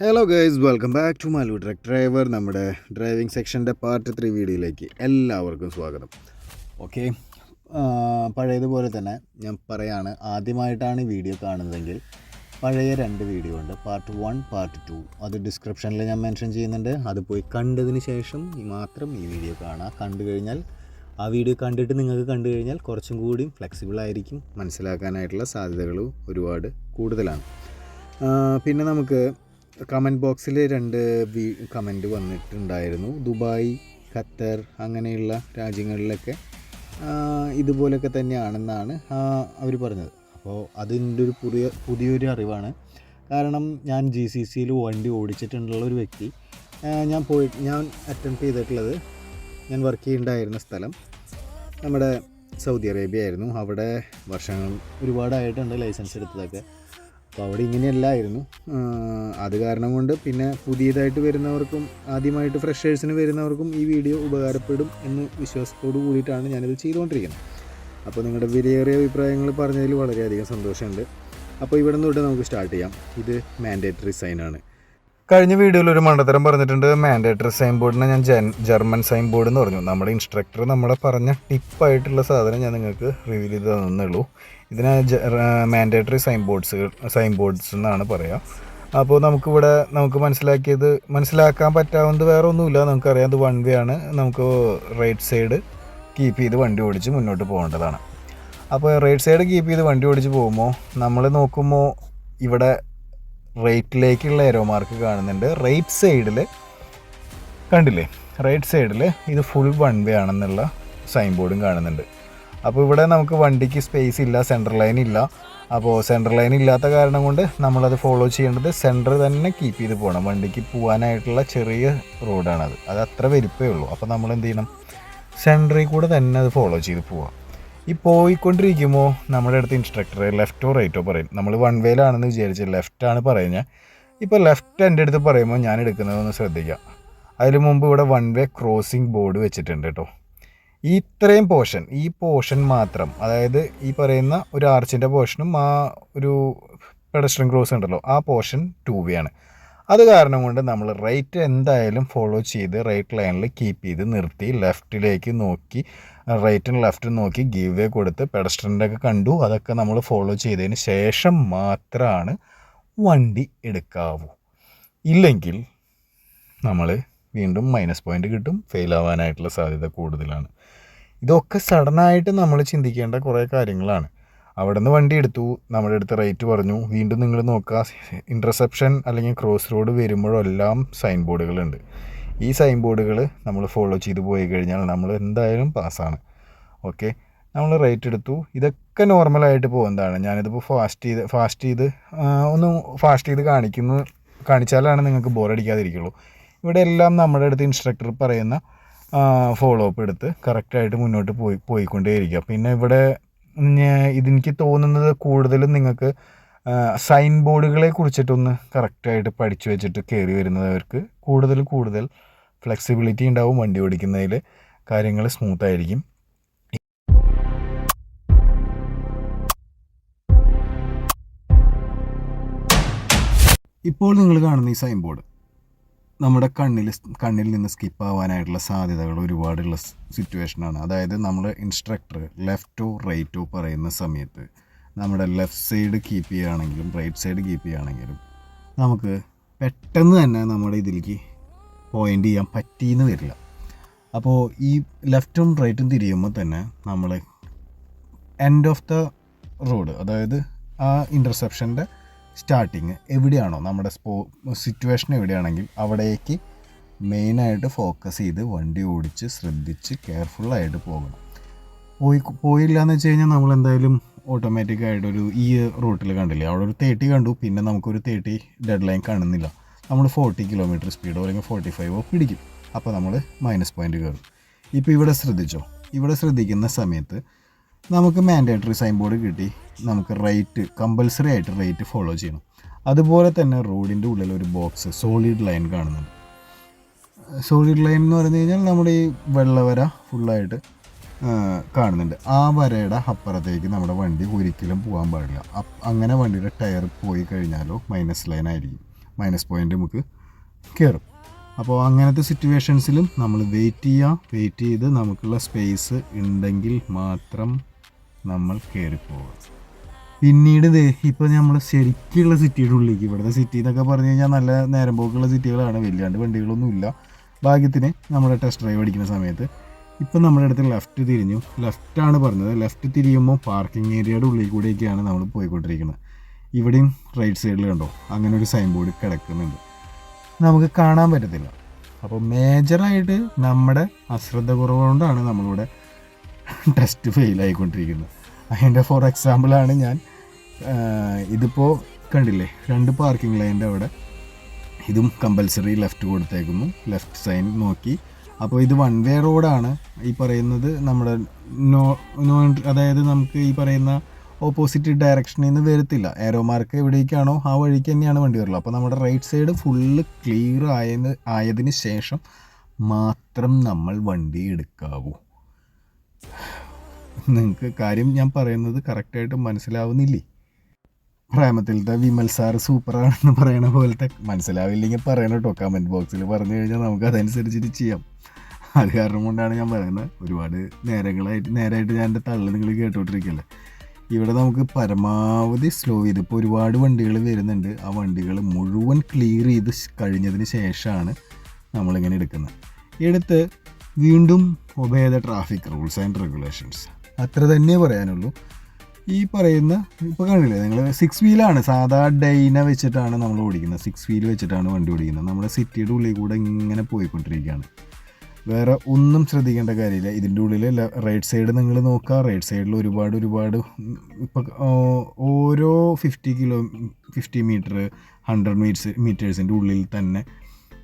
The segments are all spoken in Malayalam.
Hello guys welcome back to Malu truck driver നമ്മുടെ ഡ്രൈവിംഗ് സെക്ഷന്റെ പാർട്ട് ത്രീ വീഡിയോയിലേക്ക് എല്ലാവർക്കും സ്വാഗതം. ഓക്കെ പഴയതുപോലെ തന്നെ ഞാൻ പറയാണ് ആദ്യമായിട്ടാണ് ഈ വീഡിയോ കാണുന്നതെങ്കിൽ പഴയ രണ്ട് വീഡിയോ ഉണ്ട് പാർട്ട് വൺ പാർട്ട് ടു അത് ഡിസ്ക്രിപ്ഷനിൽ ഞാൻ മെൻഷൻ ചെയ്യുന്നുണ്ട്. അത് പോയി കണ്ടതിന് ശേഷം മാത്രം ഈ വീഡിയോ കാണാം. കണ്ടു കഴിഞ്ഞാൽ ആ വീഡിയോ കണ്ടിട്ട് നിങ്ങൾക്ക് കണ്ടു കഴിഞ്ഞാൽ കുറച്ചും കൂടി ഫ്ലെക്സിബിൾ ആയിരിക്കും മനസ്സിലാക്കാനായിട്ടുള്ള സാധ്യതകൾ ഒരുപാട് കൂടുതലാണ്. പിന്നെ നമുക്ക് കമന്റ് ബോക്സിൽ രണ്ട് കമന്റ് വന്നിട്ടുണ്ടായിരുന്നു. ദുബായ് ഖത്തർ അങ്ങനെയുള്ള രാജ്യങ്ങളിലൊക്കെ ഇതുപോലൊക്കെ തന്നെയാണെന്നാണ് അവർ പറഞ്ഞത്. അപ്പോൾ അതിന്റെ ഒരു പുതിയ പുതിയൊരു അറിവാണ്. കാരണം ഞാൻ ജി സി സിയിൽ വണ്ടി ഓടിച്ചിട്ടുള്ള ഒരു വ്യക്തി. ഞാൻ പോയി ഞാൻ അറ്റംപ്റ്റ് ചെയ്തിട്ടുള്ളത് ഞാൻ വർക്ക് ചെയ്യുന്നുണ്ടായിരുന്ന സ്ഥലം. നമ്മുടെ സൗദി അറേബ്യ ആയിരുന്നു. അവിടെ വർഷങ്ങൾ ഒരുപാടായിട്ടുണ്ട് ലൈസൻസ് എടുത്തതൊക്കെ. അപ്പോൾ അവിടെ ഇങ്ങനെയല്ലായിരുന്നു. അത് കാരണം കൊണ്ട് പിന്നെ പുതിയതായിട്ട് വരുന്നവർക്കും ആദ്യമായിട്ട് ഫ്രഷേഴ്സിന് വരുന്നവർക്കും ഈ വീഡിയോ ഉപകാരപ്പെടും എന്ന് വിശ്വാസത്തോടു കൂടിയിട്ടാണ് ഞാനിത് ചെയ്തുകൊണ്ടിരിക്കുന്നത്. അപ്പോൾ നിങ്ങളുടെ വിലയേറിയ അഭിപ്രായങ്ങൾ പറഞ്ഞതിൽ വളരെയധികം സന്തോഷമുണ്ട്. അപ്പോൾ ഇവിടെ നിന്ന് നമുക്ക് സ്റ്റാർട്ട് ചെയ്യാം. ഇത് മാൻഡേറ്ററി ആണ്. കഴിഞ്ഞ വീഡിയോയിൽ ഒരു മണ്ടത്തരം പറഞ്ഞിട്ടുണ്ട്. മാൻഡേറ്ററി സൈൻ ബോർഡിനെ ഞാൻ ജർമ്മൻ സൈൻ ബോർഡ് എന്ന് പറഞ്ഞു. നമ്മുടെ ഇൻസ്ട്രക്ടർ നമ്മളെ പറഞ്ഞ ടിപ്പായിട്ടുള്ള സാധനം ഞാൻ നിങ്ങൾക്ക് റിവീൽ ചെയ്ത് തന്നുള്ളൂ ഇതിനെ mandatory sign boards sign boards എന്നാണ് പറയുക അപ്പോൾ നമുക്കിവിടെ നമുക്ക് മനസ്സിലാക്കിയത് മനസ്സിലാക്കാൻ പറ്റാവുന്നത് വേറെ ഒന്നുമില്ല. നമുക്കറിയാം അത് വൺ വേ ആണ്. നമുക്ക് റൈറ്റ് സൈഡ് കീപ്പ് ചെയ്ത് വണ്ടി ഓടിച്ച് മുന്നോട്ട് പോകേണ്ടതാണ്. അപ്പോൾ റൈറ്റ് സൈഡ് കീപ്പ് ചെയ്ത് വണ്ടി ഓടിച്ച് പോകുമ്പോൾ നമ്മൾ നോക്കുമ്പോൾ ഇവിടെ റൈറ്റിലേക്കുള്ള എരോ മാർക്ക് കാണുന്നുണ്ട്. റൈറ്റ് സൈഡിൽ കണ്ടില്ലേ? റൈറ്റ് സൈഡിൽ ഇത് ഫുൾ വൺ വേ ആണെന്നുള്ള സൈൻ ബോർഡും കാണുന്നുണ്ട്. അപ്പോൾ ഇവിടെ നമുക്ക് വണ്ടിക്ക് സ്പേസ് ഇല്ല സെന്റർ ലൈൻ ഇല്ല. അപ്പോൾ സെന്റർ ലൈൻ ഇല്ലാത്ത കാരണം കൊണ്ട് നമ്മളത് ഫോളോ ചെയ്യേണ്ടത് സെന്റർ തന്നെ കീപ്പ് ചെയ്ത് പോകണം വണ്ടിക്ക് പോകാനായിട്ടുള്ള ചെറിയ റോഡാണത് അത് അത്ര വലിപ്പമേ ഉള്ളൂ. അപ്പോൾ നമ്മൾ എന്ത് ചെയ്യണം? സെന്ററിൽ കൂടെ തന്നെ അത് ഫോളോ ചെയ്ത് പോവാം. ഈ പോയിക്കൊണ്ടിരിക്കുമ്പോൾ നമ്മുടെ അടുത്ത് ഇൻസ്ട്രക്ടർ ലെഫ്റ്റോ റൈറ്റോ പറയും. നമ്മൾ വൺ വേയിലാണെന്ന് വിചാരിച്ച് ലെഫ്റ്റാണ് പറയുന്നത് ഇപ്പോൾ ലെഫ്റ്റ് എന്റെ അടുത്ത് പറയുമ്പോൾ ഞാൻ എടുക്കുന്നതൊന്ന് ശ്രദ്ധിക്കാം. അതിന് മുമ്പ് ഇവിടെ വൺ വേ ക്രോസിംഗ് ബോർഡ് വെച്ചിട്ടുണ്ട് കേട്ടോ. ഇത്രയും പോർഷൻ ഈ പോർഷൻ മാത്രം. അതായത് ഈ പറയുന്ന ഒരു ആർച്ചിന്റെ പോർഷനും ആ ഒരു പെഡസ്ട്രൻ ക്രോസ് ഉണ്ടല്ലോ ആ പോർഷൻ ടു വേ ആണ്. അത് കാരണം കൊണ്ട് നമ്മൾ റൈറ്റ് എന്തായാലും ഫോളോ ചെയ്ത് റൈറ്റ് ലൈനിൽ കീപ്പ് ചെയ്ത് നിർത്തി ലെഫ്റ്റിലേക്ക് നോക്കി റൈറ്റും ലെഫ്റ്റും നോക്കി ഗീവ് വേ കൊടുത്ത് പെഡസ്ട്രന്റെ ഒക്കെ കണ്ടു. അതൊക്കെ നമ്മൾ ഫോളോ ചെയ്തതിന് ശേഷം മാത്രമാണ് വണ്ടി എടുക്കാവൂ. ഇല്ലെങ്കിൽ നമ്മൾ വീണ്ടും മൈനസ് പോയിന്റ് കിട്ടും. ഫെയിൽ ആവാനായിട്ടുള്ള സാധ്യത കൂടുതലാണ്. ഇതൊക്കെ സഡനായിട്ട് നമ്മൾ ചിന്തിക്കേണ്ട കുറേ കാര്യങ്ങളാണ്. അവിടെ നിന്ന് വണ്ടി എടുത്തു നമ്മുടെ അടുത്ത് റേറ്റ് പറഞ്ഞു. വീണ്ടും നിങ്ങൾ നോക്കുക ഇന്റർസെപ്ഷൻ അല്ലെങ്കിൽ ക്രോസ് റോഡ് വരുമ്പോഴെല്ലാം സൈൻ ബോർഡുകളുണ്ട് ഈ സൈൻ ബോർഡുകൾ നമ്മൾ ഫോളോ ചെയ്ത് പോയി കഴിഞ്ഞാൽ നമ്മൾ എന്തായാലും പാസ്സാണ് ഓക്കെ നമ്മൾ റേറ്റ് എടുത്തു. ഇതൊക്കെ നോർമലായിട്ട് പോകുന്നതാണ്. ഞാനിതിപ്പോൾ ഫാസ്റ്റ് ചെയ്ത് ഫാസ്റ്റ് ചെയ്ത് ഒന്ന് ഫാസ്റ്റ് ചെയ്ത് കാണിക്കുന്നു. കാണിച്ചാലാണ് നിങ്ങൾക്ക് ബോറടിക്കാതിരിക്കുള്ളൂ ഇവിടെ എല്ലാം നമ്മുടെ അടുത്ത് ഇൻസ്ട്രക്ടർ പറയുന്ന ഫോളോ അപ്പ് എടുത്ത് കറക്റ്റായിട്ട് മുന്നോട്ട് പോയി പോയിക്കൊണ്ടേയിരിക്കുക. പിന്നെ ഇവിടെ ഇതെനിക്ക് തോന്നുന്നത് കൂടുതലും നിങ്ങൾക്ക് സൈൻ ബോർഡുകളെ കുറിച്ചിട്ടൊന്ന് കറക്റ്റായിട്ട് പഠിച്ചു വെച്ചിട്ട് കയറി വരുന്നവർക്ക് കൂടുതൽ കൂടുതൽ ഫ്ലെക്സിബിലിറ്റി ഉണ്ടാവും വണ്ടി ഓടിക്കുന്നതിൽ. കാര്യങ്ങൾ സ്മൂത്ത് ആയിരിക്കും. ഇപ്പോൾ നിങ്ങൾ കാണുന്ന ഈ സൈൻ ബോർഡ് നമ്മുടെ കണ്ണിൽ കണ്ണിൽ നിന്ന് സ്കിപ്പ് ആവാനായിട്ടുള്ള സാധ്യതകൾ ഒരുപാടുള്ള സിറ്റുവേഷനാണ് അതായത് നമ്മൾ ഇൻസ്ട്രക്ടർ ലെഫ്റ്റോ റൈറ്റോ പറയുന്ന സമയത്ത് നമ്മുടെ ലെഫ്റ്റ് സൈഡ് കീപ്പ് ചെയ്യുകയാണെങ്കിലും റൈറ്റ് സൈഡ് കീപ്പ് ചെയ്യുകയാണെങ്കിലും നമുക്ക് പെട്ടെന്ന് തന്നെ നമ്മുടെ ഇതിലേക്ക് പോയിന്റ് ചെയ്യാൻ പറ്റിയെന്ന് വരില്ല. അപ്പോൾ ഈ ലെഫ്റ്റും റൈറ്റും തിരിയുമ്പോൾ തന്നെ നമ്മൾ എൻഡ് ഓഫ് ദ റോഡ് അതായത് ആ ഇന്റർസെപ്ഷന്റെ സ്റ്റാർട്ടിങ് എവിടെയാണോ നമ്മുടെ സ്പോ സിറ്റുവേഷൻ എവിടെയാണെങ്കിൽ അവിടേക്ക് മെയിനായിട്ട് ഫോക്കസ് ചെയ്ത് വണ്ടി ഓടിച്ച് ശ്രദ്ധിച്ച് കെയർഫുള്ളായിട്ട് പോകണം. പോയി പോയില്ല എന്ന് വെച്ച് കഴിഞ്ഞാൽ നമ്മൾ എന്തായാലും ഓട്ടോമാറ്റിക്കായിട്ടൊരു ഈ റൂട്ടിൽ കണ്ടില്ലേ അവിടെ ഒരു തേർട്ടി കണ്ടു പിന്നെ നമുക്കൊരു തേർട്ടി ഡെഡ് ലൈൻ കാണുന്നില്ല. നമ്മൾ ഫോർട്ടി കിലോമീറ്റർ സ്പീഡോ അല്ലെങ്കിൽ ഫോർട്ടി ഫൈവോ പിടിക്കും. അപ്പോൾ നമ്മൾ മൈനസ് പോയിന്റ് കയറും. ഇപ്പോൾ ഇവിടെ ശ്രദ്ധിച്ചോ? ഇവിടെ ശ്രദ്ധിക്കുന്ന സമയത്ത് നമുക്ക് മാൻഡേറ്ററി സൈൻ ബോർഡ് കിട്ടി. നമുക്ക് റേറ്റ് കമ്പൽസറി ആയിട്ട് റേറ്റ് ഫോളോ ചെയ്യണം. അതുപോലെ തന്നെ റോഡിന്റെ ഉള്ളിൽ ഒരു ബോക്സ് സോളിഡ് ലൈൻ കാണുന്നുണ്ട്. സോളിഡ് ലൈൻ എന്ന് പറഞ്ഞു കഴിഞ്ഞാൽ നമ്മുടെ ഈ വെള്ളവര ഫുള്ളായിട്ട് കാണുന്നുണ്ട്. ആ വരയുടെ അപ്പുറത്തേക്ക് നമ്മുടെ വണ്ടി ഒരിക്കലും പോകാൻ പാടില്ല. അങ്ങനെ വണ്ടിയുടെ ടയർ പോയി കഴിഞ്ഞാലോ മൈനസ് ലൈൻ ആയിരിക്കും. മൈനസ് പോയിന്റ് നമുക്ക് കയറും അപ്പോൾ അങ്ങനത്തെ സിറ്റുവേഷൻസിലും നമ്മൾ വെയിറ്റ് ചെയ്യുക വെയിറ്റ് ചെയ്ത് നമുക്കുള്ള സ്പേസ് ഉണ്ടെങ്കിൽ മാത്രം നമ്മൾ കയറിപ്പോവുക പിന്നീട് ദേ ഇപ്പോൾ നമ്മൾ ശരിക്കുള്ള സിറ്റിയുടെ ഉള്ളിലേക്ക് ഇവിടുത്തെ സിറ്റി എന്നൊക്കെ പറഞ്ഞു കഴിഞ്ഞാൽ നല്ല നേരം പോക്കുള്ള സിറ്റികളാണ് വലിയാണ്ട് വണ്ടികളൊന്നും ഇല്ല ഭാഗ്യത്തിന് നമ്മുടെ ടെസ്റ്റ് ഡ്രൈവ് അടിക്കുന്ന സമയത്ത് ഇപ്പം നമ്മുടെ അടുത്ത് ലെഫ്റ്റ് തിരിഞ്ഞു. ലെഫ്റ്റാണ് പറഞ്ഞത്. ലെഫ്റ്റ് തിരിയുമ്പോൾ പാർക്കിംഗ് ഏരിയയുടെ ഉള്ളിൽ കൂടെയൊക്കെയാണ് നമ്മൾ പോയിക്കൊണ്ടിരിക്കുന്നത്. ഇവിടെയും റൈറ്റ് സൈഡിൽ കണ്ടോ? അങ്ങനെ ഒരു സൈൻ ബോർഡ് കിടക്കുന്നുണ്ട്. നമുക്ക് കാണാൻ പറ്റത്തില്ല. അപ്പോൾ മേജറായിട്ട് നമ്മുടെ അശ്രദ്ധ കുറവുകൊണ്ടാണ് നമ്മളിവിടെ ടെസ്റ്റ് ഫെയിൽ ആയിക്കൊണ്ടിരിക്കുന്നത് അതിന്റെ ഫോർ എക്സാമ്പിളാണ് ഞാൻ. ഇതിപ്പോൾ കണ്ടില്ലേ രണ്ട് പാർക്കിംഗ് ലൈന്റെ അവിടെ ഇതും കമ്പൽസറി ലെഫ്റ്റ് കൊടുത്തേക്കുന്നു ലെഫ്റ്റ് സൈൻ നോക്കി. അപ്പോൾ ഇത് വൺ വേ റോഡാണ് ഈ പറയുന്നത് നമ്മുടെ നോ നോ അതായത് നമുക്ക് ഈ പറയുന്ന ഓപ്പോസിറ്റ് ഡയറക്ഷനിൽ നിന്ന് വരത്തില്ല. ഏരോ മാർക്ക് എവിടേക്കാണോ ആ വഴിക്ക് തന്നെയാണ് വണ്ടി വരുള്ളൂ. അപ്പോൾ നമ്മുടെ റൈറ്റ് സൈഡ് ഫുള്ള് ക്ലിയർ ആയതിന് ആയതിന് ശേഷം മാത്രം നമ്മൾ വണ്ടി എടുക്കാവൂ. നിങ്ങൾക്ക് കാര്യം ഞാൻ പറയുന്നത് കറക്റ്റായിട്ട് മനസ്സിലാവുന്നില്ലേ? പ്രേമത്തിലത്തെ വിമൽ സാറ് സൂപ്പറാണെന്ന് പറയണ പോലത്തെ മനസ്സിലാവില്ലെങ്കിൽ പറയണം കേട്ടോ. കമന്റ് ബോക്സിൽ പറഞ്ഞു കഴിഞ്ഞാൽ നമുക്ക് അതനുസരിച്ചിട്ട് ചെയ്യാം. അത് കാരണം കൊണ്ടാണ് ഞാൻ പറയുന്നത്. ഒരുപാട് നേരങ്ങളായിട്ട് നേരമായിട്ട് ഞാൻ എന്റെ തള്ളു നിങ്ങൾ കേട്ടോണ്ടിരിക്കല്ലേ ഇവിടെ നമുക്ക് പരമാവധി സ്ലോ ചെയ്ത് ഇപ്പോൾ ഒരുപാട് വണ്ടികൾ വരുന്നുണ്ട്. ആ വണ്ടികൾ മുഴുവൻ ക്ലിയർ ചെയ്ത് കഴിഞ്ഞതിന് ശേഷമാണ് നമ്മളിങ്ങനെ എടുക്കുന്നത്. എടുത്ത് വീണ്ടും obey the traffic rules and regulations അത്ര തന്നെ പറയാനുള്ളൂ. ഈ പറയുന്ന ഇപ്പോൾ കാണില്ലേ നിങ്ങൾ സിക്സ് വീലാണ് സാധാ ഡൈന വെച്ചിട്ടാണ് നമ്മൾ ഓടിക്കുന്നത്. സിക്സ് വീൽ വെച്ചിട്ടാണ് വണ്ടി ഓടിക്കുന്നത്. നമ്മുടെ സിറ്റിയുടെ ഉള്ളിൽ കൂടെ ഇങ്ങനെ പോയിക്കൊണ്ടിരിക്കുകയാണ്. വേറെ ഒന്നും ശ്രദ്ധിക്കേണ്ട കാര്യമില്ല. ഇതിന്റെ ഉള്ളിൽ റൈറ്റ് സൈഡ് നിങ്ങൾ നോക്കുക. റൈറ്റ് സൈഡിൽ ഒരുപാട് ഒരുപാട് ഇപ്പോൾ ഓരോ fifty kilo fifty metre hundred metres മീറ്റേഴ്സിന്റെ ഉള്ളിൽ തന്നെ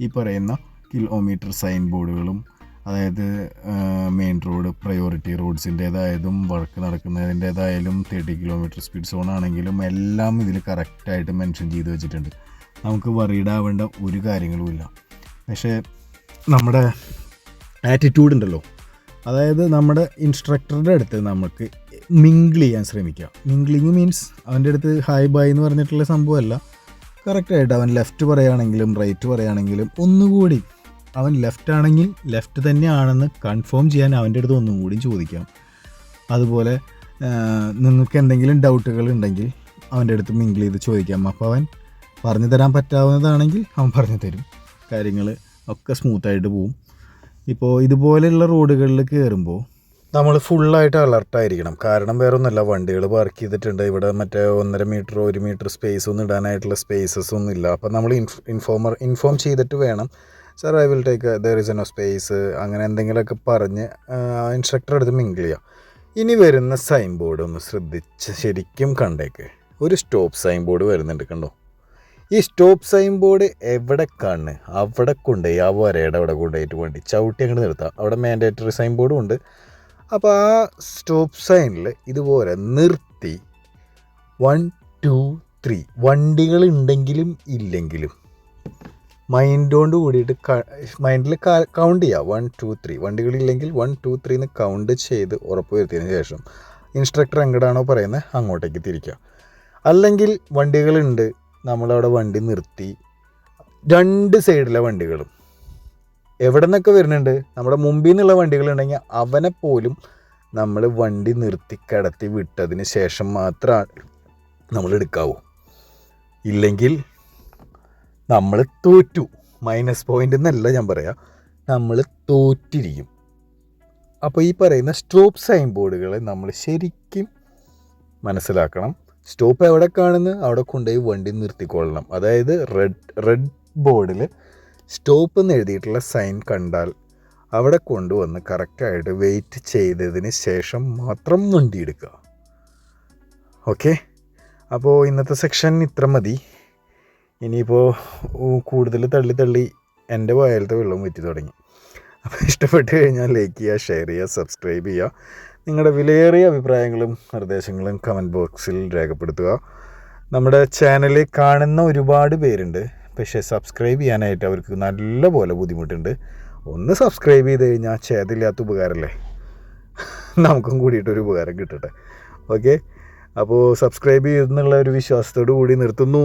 ഈ പറയുന്ന കിലോമീറ്റർ സൈൻ ബോർഡുകളും അതായത് മെയിൻ റോഡ് പ്രയോറിറ്റി റോഡ്സിന്റേതായതും വർക്ക് നടക്കുന്നതിന്റേതായാലും തേർട്ടി കിലോമീറ്റർ സ്പീഡ് സോൺ ആണെങ്കിലും എല്ലാം ഇതിൽ കറക്റ്റായിട്ട് മെൻഷൻ ചെയ്ത് വെച്ചിട്ടുണ്ട്. നമുക്ക് വറീഡ് ഒരു കാര്യങ്ങളുമില്ല പക്ഷേ നമ്മുടെ ആറ്റിറ്റ്യൂഡ് ഉണ്ടല്ലോ. അതായത് നമ്മുടെ ഇൻസ്ട്രക്ടറുടെ അടുത്ത് നമുക്ക് മിങ്കിൾ ചെയ്യാൻ ശ്രമിക്കുക മിങ്കിളിങ് മീൻസ് അവന്റെ അടുത്ത് ഹായ് ബായ് എന്ന് പറഞ്ഞിട്ടുള്ള സംഭവമല്ല. കറക്റ്റായിട്ട് അവൻ ലെഫ്റ്റ് പറയുകയാണെങ്കിലും റൈറ്റ് പറയുകയാണെങ്കിലും ഒന്നുകൂടി അവൻ ലെഫ്റ്റ് ആണെങ്കിൽ ലെഫ്റ്റ് തന്നെയാണെന്ന് കൺഫേം ചെയ്യാൻ അവന്റെ അടുത്ത് ഒന്നും കൂടി ചോദിക്കാം. അതുപോലെ നിങ്ങൾക്ക് എന്തെങ്കിലും ഡൗട്ടുകൾ ഉണ്ടെങ്കിൽ അവന്റെ അടുത്ത് മിങ്കിൾ ചെയ്ത് ചോദിക്കാം. അപ്പോൾ അവൻ പറഞ്ഞു തരാൻ പറ്റാവുന്നതാണെങ്കിൽ അവൻ പറഞ്ഞു തരും. കാര്യങ്ങൾ ഒക്കെ സ്മൂത്തായിട്ട് പോവും. ഇപ്പോൾ ഇതുപോലെയുള്ള റോഡുകളിൽ കയറുമ്പോൾ നമ്മൾ ഫുള്ളായിട്ട് അലർട്ടായിരിക്കണം കാരണം വേറെ ഒന്നുമല്ല വണ്ടികൾ പാർക്ക് ചെയ്തിട്ടുണ്ട്. ഇവിടെ മറ്റേ ഒന്നര മീറ്റർ ഒരു മീറ്റർ സ്പേസ് ഒന്നും ഇടാനായിട്ടുള്ള സ്പേസസ് ഒന്നും ഇല്ല. അപ്പോൾ നമ്മൾ ഇൻഫോമർ ഇൻഫോം ചെയ്തിട്ട് വേണം sir I will take there is enough space അങ്ങനെ എന്തെങ്കിലുമൊക്കെ പറഞ്ഞ് ഇൻസ്ട്രക്ടർ അടുത്ത് മിങ്കിൾ ചെയ്യാം. ഇനി വരുന്ന സൈൻ ബോർഡ് ഒന്ന് ശ്രദ്ധിച്ച് ശരിക്കും കണ്ടേക്ക്. ഒരു സ്റ്റോപ്പ് സൈൻ ബോർഡ് വരുന്നുണ്ട് കണ്ടോ? ഈ സ്റ്റോപ്പ് സൈൻ ബോർഡ് എവിടെ കാണ്? അവിടെ കൊണ്ടുപോയി ആ വരയുടെ അവിടെ കൊണ്ടുപോയിട്ട് വേണ്ടി ചവിട്ടി അങ്ങോട്ട് നിർത്താം. അവിടെ മാൻഡേറ്ററി സൈൻ ബോർഡും ഉണ്ട്. അപ്പോൾ ആ സ്റ്റോപ്പ് സൈനിൽ ഇതുപോലെ നിർത്തി. വൺ ടു ത്രീ വണ്ടികളുണ്ടെങ്കിലും ഇല്ലെങ്കിലും മൈൻഡ് കൊണ്ട് കൂടിയിട്ട് മൈൻഡിൽ കൗണ്ട് ചെയ്യുക വൺ ടു ത്രീ വണ്ടികളില്ലെങ്കിൽ വൺ ടു ത്രീ എന്ന് കൗണ്ട് ചെയ്ത് ഉറപ്പ് വരുത്തിയതിന് ശേഷം ഇൻസ്ട്രക്ടർ എങ്ങോട്ടാണോ പറയുന്നത് അങ്ങോട്ടേക്ക് തിരിക്കുക. അല്ലെങ്കിൽ വണ്ടികളുണ്ട് നമ്മളവിടെ വണ്ടി നിർത്തി. രണ്ട് സൈഡിലെ വണ്ടികളും. എവിടെ നിന്നൊക്കെ വരുന്നുണ്ട്? നമ്മുടെ മുമ്പിൽ നിന്നുള്ള വണ്ടികളുണ്ടെങ്കിൽ അവനെ പോലും നമ്മൾ വണ്ടി നിർത്തി കിടത്തി വിട്ടതിന് ശേഷം മാത്രമാണ് നമ്മൾ എടുക്കാവൂ ഇല്ലെങ്കിൽ നമ്മൾ തോറ്റു. മൈനസ് പോയിന്റ് എന്നല്ല ഞാൻ പറയാം. നമ്മൾ തോറ്റിരിക്കും. അപ്പോൾ ഈ പറയുന്ന സ്റ്റോപ്പ് സൈൻ ബോർഡുകളെ നമ്മൾ ശരിക്കും മനസ്സിലാക്കണം. സ്റ്റോപ്പ് എവിടെ കാണുന്നു? അവിടെ കൊണ്ടുപോയി വണ്ടി നിർത്തിക്കൊള്ളണം. അതായത് റെഡ് റെഡ് ബോർഡിൽ സ്റ്റോപ്പ് എന്ന് എഴുതിയിട്ടുള്ള സൈൻ കണ്ടാൽ അവിടെ കൊണ്ടുവന്ന് കറക്റ്റായിട്ട് വെയിറ്റ് ചെയ്തതിന് ശേഷം മാത്രം വണ്ടി എടുക്കുക. ഓക്കെ അപ്പോൾ ഇന്നത്തെ സെക്ഷൻ ഇത്ര മതി. ഇനിയിപ്പോൾ കൂടുതൽ തള്ളി തള്ളി എന്റെ വായലത്തെ വെള്ളം വറ്റി തുടങ്ങി. അപ്പോൾ ഇഷ്ടപ്പെട്ട് കഴിഞ്ഞാൽ ലൈക്ക് ചെയ്യുക ഷെയർ ചെയ്യുക സബ്സ്ക്രൈബ് ചെയ്യുക. നിങ്ങളുടെ വിലയേറിയ അഭിപ്രായങ്ങളും നിർദ്ദേശങ്ങളും കമന്റ് ബോക്സിൽ രേഖപ്പെടുത്തുക. നമ്മുടെ ചാനലിൽ കാണുന്ന ഒരുപാട് പേരുണ്ട്. പക്ഷേ സബ്സ്ക്രൈബ് ചെയ്യാനായിട്ട് അവർക്ക് നല്ലപോലെ ബുദ്ധിമുട്ടുണ്ട്. ഒന്ന് സബ്സ്ക്രൈബ് ചെയ്ത് കഴിഞ്ഞാൽ ചേതില്ലാത്ത ഉപകാരമല്ലേ? നമുക്കും കൂടിയിട്ടൊരു ഉപകാരം കിട്ടട്ടെ. ഓക്കെ അപ്പോൾ സബ്സ്ക്രൈബ് ചെയ്തെന്നുള്ള ഒരു വിശ്വാസത്തോടു കൂടി നിർത്തുന്നു.